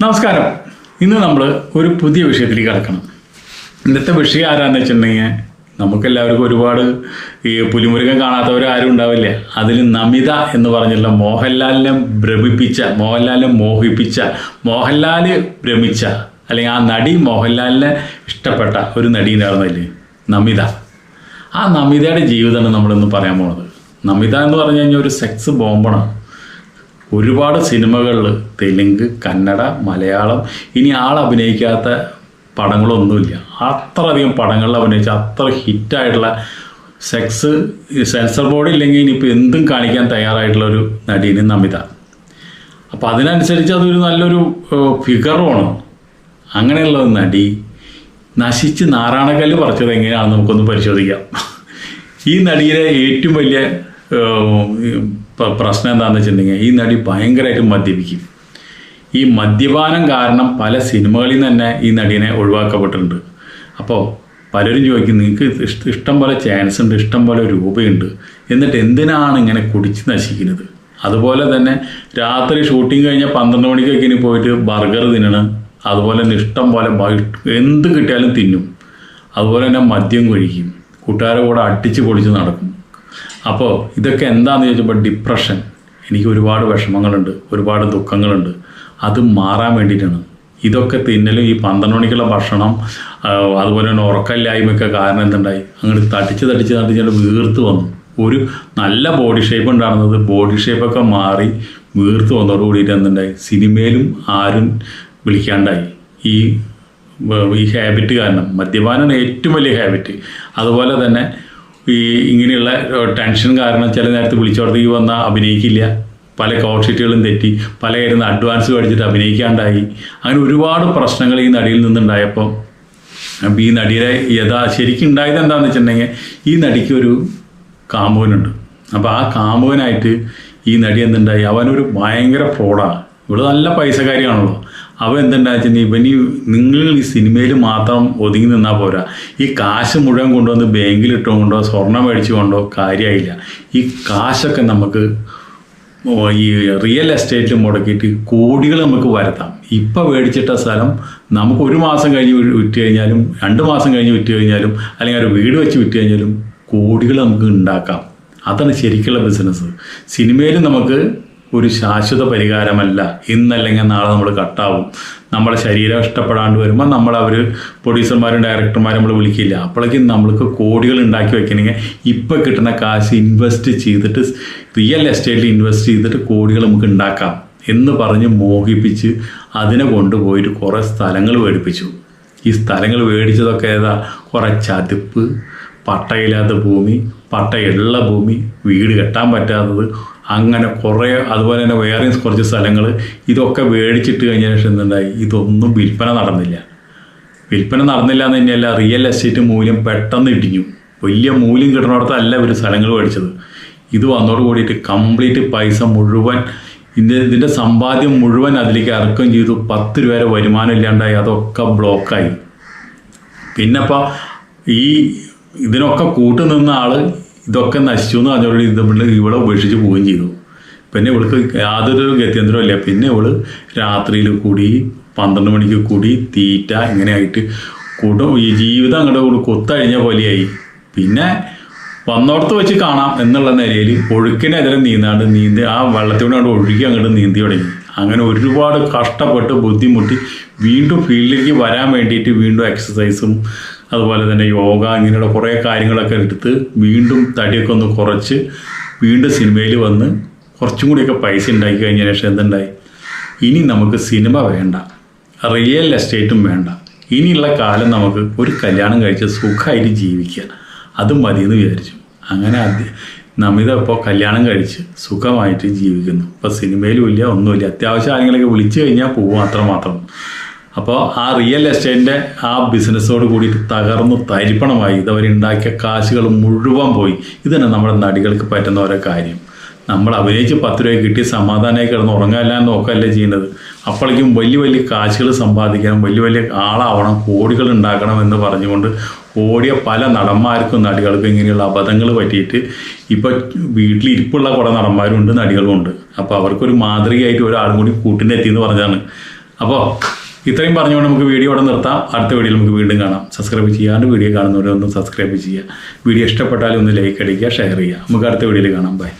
നമസ്കാരം. ഇന്ന് നമ്മൾ ഒരു പുതിയ വിഷയത്തിലേക്ക് കടക്കണം. ഇന്നത്തെ വിഷയം ആരാന്ന് വെച്ചിട്ടുണ്ടെങ്കിൽ നമുക്കെല്ലാവർക്കും ഒരുപാട് ഈ പുലിമുരുകൻ കാണാത്തവർ ആരും ഉണ്ടാവില്ല? അതിൽ നമിത എന്ന് പറഞ്ഞുള്ള മോഹൻലാലിനെ ഭ്രമിപ്പിച്ച മോഹൻലാലിനെ മോഹിപ്പിച്ച മോഹൻലാൽ ഭ്രമിച്ച അല്ലെങ്കിൽ ആ നടി മോഹൻലാലിനെ ഇഷ്ടപ്പെട്ട ഒരു നടി ഉണ്ടായിരുന്നില്ലേ നമിത. ആ നമിതയുടെ ജീവിതമാണ് നമ്മളിന്ന് പറയാൻ പോണത്. നമിത എന്ന് പറഞ്ഞു കഴിഞ്ഞാൽ ഒരു സെക്സ് ബോംബാണ്. ഒരുപാട് സിനിമകളിൽ തെലുങ്ക് കന്നഡ മലയാളം ഇനി ആൾ അഭിനയിക്കാത്ത പടങ്ങളൊന്നുമില്ല. അത്രയധികം പടങ്ങളിൽ അഭിനയിച്ച അത്ര ഹിറ്റായിട്ടുള്ള സെക്സ് സെൻസർ ബോർഡ് ഇല്ലെങ്കിൽ ഇനിയിപ്പോൾ എന്തും കാണിക്കാൻ തയ്യാറായിട്ടുള്ള ഒരു നടീന് നമിത. അപ്പോൾ അതിനനുസരിച്ച് അതൊരു നല്ലൊരു ഫിഗറുമാണ് അങ്ങനെയുള്ള നടി നശിച്ച് നാരായണക്കല്ല് പറിച്ചത് എങ്ങനെയാണെന്ന് നമുക്കൊന്ന് പരിശോധിക്കാം. ഈ നടിയിലെ ഏറ്റവും വലിയ പ- പ്രശ്നം എന്താണെന്ന് വെച്ചിട്ടുണ്ടെങ്കിൽ ഈ നടി ഭയങ്കരമായിട്ട് മദ്യപിക്കും. ഈ മദ്യപാനം കാരണം പല സിനിമകളിൽ തന്നെ ഈ നടീനെ ഒഴിവാക്കപ്പെട്ടിട്ടുണ്ട്. അപ്പോൾ പലരും ചോദിക്കും നിങ്ങൾക്ക് ഇഷ്ട- ഇഷ്ടം പോലെ ചാൻസ് ഉണ്ട് ഇഷ്ടം പോലെ രൂപയുണ്ട്. എന്നിട്ട് എന്തിനാണ് ഇങ്ങനെ കുടിച്ച് നശിക്കുന്നത്? അതുപോലെ തന്നെ രാത്രി ഷൂട്ടിംഗ് കഴിഞ്ഞാൽ പന്ത്രണ്ട് മണിക്കൊക്കെ ഇനി പോയിട്ട് ബർഗർ തിന്നണം. അതുപോലെ തന്നെ ഇഷ്ടം പോലെ എന്ത് കിട്ടിയാലും തിന്നും. അതുപോലെ തന്നെ മദ്യം കഴിക്കും. കൂട്ടുകാരെ കൂടെ അടിച്ച് പൊളിച്ച് നടക്കും. അപ്പോൾ ഇതൊക്കെ എന്താണെന്ന് ചോദിച്ചപ്പോൾ ഡിപ്രഷൻ എനിക്ക് ഒരുപാട് വിഷമങ്ങളുണ്ട് ഒരുപാട് ദുഃഖങ്ങളുണ്ട്. അത് മാറാൻ വേണ്ടിയിട്ടാണ്. ഇതൊക്കെ തിന്നലും ഈ പന്ത്രണ്ട് മണിക്കുള്ള ഭക്ഷണം അതുപോലെ തന്നെ ഉറക്കമില്ലായ്മയൊക്കെ കാരണം എന്തുണ്ടായി? അങ്ങനെ തടിച്ച് തടിച്ച് തടിച്ച് വീർത്ത് വന്നു. ഒരു നല്ല ബോഡി ഷേപ്പ് ഉണ്ടായിരുന്നത് ബോഡി ഷേപ്പൊക്കെ മാറി വീർത്ത് വന്നതോട് കൂടിയിട്ട് എന്തുണ്ടായി? സിനിമയിലും ആരും വിളിക്കാണ്ടായി. ഈ ഈ ഹാബിറ്റ് കാരണം മദ്യപാനമാണ് ഏറ്റവും വലിയ ഹാബിറ്റ് അതുപോലെ തന്നെ ഈ ഇങ്ങനെയുള്ള ടെൻഷൻ കാരണം ചില നേരത്തെ വിളിച്ചോടത്തേക്ക് വന്ന അഭിനയിക്കില്ല. പല കോൾ ഷീറ്റുകളും തെറ്റി പല കാര്യം അഡ്വാൻസ് മേടിച്ചിട്ട് അഭിനയിക്കാണ്ടായി. അങ്ങനെ ഒരുപാട് പ്രശ്നങ്ങൾ ഈ നടിയിൽ നിന്നുണ്ടായപ്പോൾ അപ്പം ഈ നടിയുടെ യഥാ ശരിക്കും ഉണ്ടായത് എന്താണെന്ന് വെച്ചിട്ടുണ്ടെങ്കിൽ ഈ നടിക്ക് ഒരു കാമുകനുണ്ട്. അപ്പോൾ ആ കാമുകനായിട്ട് ഈ നടി എന്തുണ്ടായി? അവനൊരു ഭയങ്കര ഫ്രോഡാണ് ഇവിടെ നല്ല പൈസക്കാരിയാണല്ലോ. അവൻ എന്തുണ്ടായി വെച്ചാൽ ഇവന് നിങ്ങൾ ഈ സിനിമയിൽ മാത്രം ഒതുങ്ങി നിന്നാൽ പോരാ. ഈ കാശ് മുഴുവൻ കൊണ്ടുവന്ന് ബാങ്കിൽ ഇട്ടുകൊണ്ടോ സ്വർണം മേടിച്ചു കൊണ്ടോ കാര്യമായില്ല ഈ കാശൊക്കെ നമുക്ക് ഈ റിയൽ എസ്റ്റേറ്റിൽ മുടക്കിയിട്ട് കോടികൾ നമുക്ക് വരുത്താം. ഇപ്പം മേടിച്ചിട്ട സ്ഥലം നമുക്ക് ഒരു മാസം കഴിഞ്ഞ് വിറ്റ് കഴിഞ്ഞാലും രണ്ട് മാസം കഴിഞ്ഞ് വിറ്റ് കഴിഞ്ഞാലും അല്ലെങ്കിൽ ഒരു വീട് വെച്ച് വിറ്റ് കഴിഞ്ഞാലും കോടികൾ നമുക്ക് ഉണ്ടാക്കാം. അതാണ് ശരിക്കുള്ള ബിസിനസ് സിനിമയിൽ നമുക്ക് ഒരു ശാശ്വത പരിഹാരമല്ല. ഇന്നല്ലെങ്കിൽ നാളെ നമ്മൾ കട്ടാവും നമ്മളെ ശരീരം ഇഷ്ടപ്പെടാണ്ട് വരുമ്പോൾ നമ്മൾ അവർ പ്രൊഡ്യൂസർമാരും ഡയറക്ടർമാരും നമ്മൾ വിളിക്കില്ല. അപ്പോഴേക്കും നമ്മൾക്ക് കോടികൾ ഉണ്ടാക്കി വെക്കണമെങ്കിൽ ഇപ്പം കിട്ടുന്ന കാശ് ഇൻവെസ്റ്റ് ചെയ്തിട്ട് റിയൽ എസ്റ്റേറ്റിൽ ഇൻവെസ്റ്റ് ചെയ്തിട്ട് കോടികൾ നമുക്ക് ഉണ്ടാക്കാം എന്ന് പറഞ്ഞ് മോഹിപ്പിച്ച് അതിനെ കൊണ്ടുപോയിട്ട് കുറേ സ്ഥലങ്ങൾ മേടിപ്പിച്ചു. ഈ സ്ഥലങ്ങൾ മേടിച്ചതൊക്കെ ഏതാ? കുറേ ചതിപ്പ് പട്ടയില്ലാത്ത ഭൂമി പട്ടയുള്ള ഭൂമി വീട് കെട്ടാൻ പറ്റാത്തത് അങ്ങനെ കുറേ അതുപോലെ തന്നെ വേറെയും കുറച്ച് സ്ഥലങ്ങൾ ഇതൊക്കെ മേടിച്ചിട്ട് കഴിഞ്ഞ ശേഷം എന്തുണ്ടായി? ഇതൊന്നും വിൽപ്പന നടന്നില്ല. വിൽപ്പന നടന്നില്ല എന്ന് തന്നെയല്ല റിയൽ എസ്റ്റേറ്റ് മൂല്യം പെട്ടെന്ന് ഇടിഞ്ഞു. വലിയ മൂല്യം കിട്ടുന്നിടത്തല്ല ഇവർ സ്ഥലങ്ങൾ മേടിച്ചത്. ഇത് വന്നോട് കൂടിയിട്ട് കംപ്ലീറ്റ് പൈസ മുഴുവൻ ഇതിന്റെ ഇതിന്റെ സമ്പാദ്യം മുഴുവൻ അതിലേക്ക് ഇറക്കുകയും ചെയ്തു. പത്ത് രൂപ വരെ വരുമാനം ഇല്ലാണ്ടായി. അതൊക്കെ ബ്ലോക്കായി പിന്നെ ഇപ്പോൾ ഈ ഇതിനൊക്കെ കൂട്ടുനിന്ന ആൾ ഇതൊക്കെ നശിച്ചു എന്ന് പറഞ്ഞോട് ഇത് ഇവിടെ ഉപേക്ഷിച്ച് പോവുകയും ചെയ്തു. പിന്നെ ഇവൾക്ക് യാതൊരു ഗത്യന്തരവും ഇല്ല. പിന്നെ ഇവൾ രാത്രിയിൽ കൂടി പന്ത്രണ്ട് മണിക്ക് കൂടി തീറ്റ ഇങ്ങനെയായിട്ട് കൂട്ടും ഈ ജീവിതം അങ്ങോട്ട് കൂടി കൊത്തഴിഞ്ഞ പോലെയായി. പിന്നെ വന്നോടത്ത് വെച്ച് കാണാം എന്നുള്ള നിലയിൽ ഒഴുക്കിനെതിരെ നീന്താണ്ട് നീന്തി ആ വെള്ളത്തിനോട് ഒഴുകി അങ്ങോട്ട് നീന്തി തുടങ്ങി. അങ്ങനെ ഒരുപാട് കഷ്ടപ്പെട്ട് ബുദ്ധിമുട്ടി വീണ്ടും ഫീൽഡിലേക്ക് വരാൻ വേണ്ടിയിട്ട് വീണ്ടും എക്സസൈസും അതുപോലെ തന്നെ യോഗ ഇങ്ങനെയുള്ള കുറേ കാര്യങ്ങളൊക്കെ എടുത്ത് വീണ്ടും തടിയൊക്കെ ഒന്ന് കുറച്ച് വീണ്ടും സിനിമയിൽ വന്ന് കുറച്ചും കൂടിയൊക്കെ പൈസ ഉണ്ടാക്കി കഴിഞ്ഞ ശേഷം എന്തുണ്ടായി? ഇനി നമുക്ക് സിനിമ വേണ്ട. റിയൽ എസ്റ്റേറ്റും വേണ്ട. ഇനിയുള്ള കാലം നമുക്ക് ഒരു കല്യാണം കഴിച്ച് സുഖമായിട്ട് ജീവിക്കുക അതും മതി എന്ന് വിചാരിച്ചു. അങ്ങനെ നമിത ഇപ്പോൾ കല്യാണം കഴിച്ച് സുഖമായിട്ട് ജീവിക്കുന്നു. ഇപ്പോൾ സിനിമയിലും ഇല്ല ഒന്നുമില്ല. അത്യാവശ്യം ആരെങ്കിലൊക്കെ വിളിച്ചു കഴിഞ്ഞാൽ പോകും അത്ര മാത്രം. അപ്പോൾ ആ റിയൽ എസ്റ്റേറ്റിന്റെ ആ ബിസിനസ്സോട് കൂടിയിട്ട് തകർന്നു തരിപ്പണമായി. ഇതവരുണ്ടാക്കിയ കാശുകൾ മുഴുവൻ പോയി. ഇതന്നെ നമ്മുടെ നടികൾക്ക് പറ്റുന്ന ഓരോ കാര്യം. നമ്മൾ അഭിനയിച്ച് പത്ത് രൂപ കിട്ടി സമാധാനമായി കിടന്ന് എന്ന് നോക്കല്ലേ ചെയ്യുന്നത്. അപ്പോഴേക്കും വലിയ വലിയ കാശുകൾ സമ്പാദിക്കണം വലിയ വലിയ ആളാവണം കോടികൾ ഉണ്ടാക്കണം എന്ന് പറഞ്ഞുകൊണ്ട് ഓടിയ പല നടന്മാർക്കും നടികൾക്കും ഇങ്ങനെയുള്ള അബദ്ധങ്ങൾ പറ്റിയിട്ട് ഇപ്പോൾ വീട്ടിൽ ഇരിപ്പുള്ള കുറേ നടന്മാരും ഉണ്ട് നടികളും ഉണ്ട് അപ്പോൾ അവർക്കൊരു മാതൃകയായിട്ട് ഒരാളും കൂടി കൂട്ടിനെത്തി എന്ന് പറഞ്ഞാണ് അപ്പോൾ ഇത്രയും പറഞ്ഞുകൊണ്ട് നമുക്ക് വീഡിയോ ഇവിടെ നിർത്താം. അടുത്ത വീഡിയോയിൽ നമുക്ക് വീണ്ടും കാണാം. സബ്സ്ക്രൈബ് ചെയ്യാണ്ട് വീഡിയോ കാണുന്നവരെ ഒന്ന് സബ്സ്ക്രൈബ് ചെയ്യുക. വീഡിയോ ഇഷ്ടപ്പെട്ടാലും ഒന്ന് ലൈക്ക് അടിക്കുക ഷെയർ ചെയ്യുക. നമുക്ക് അടുത്ത വീഡിയോയിൽ കാണാം. ബൈ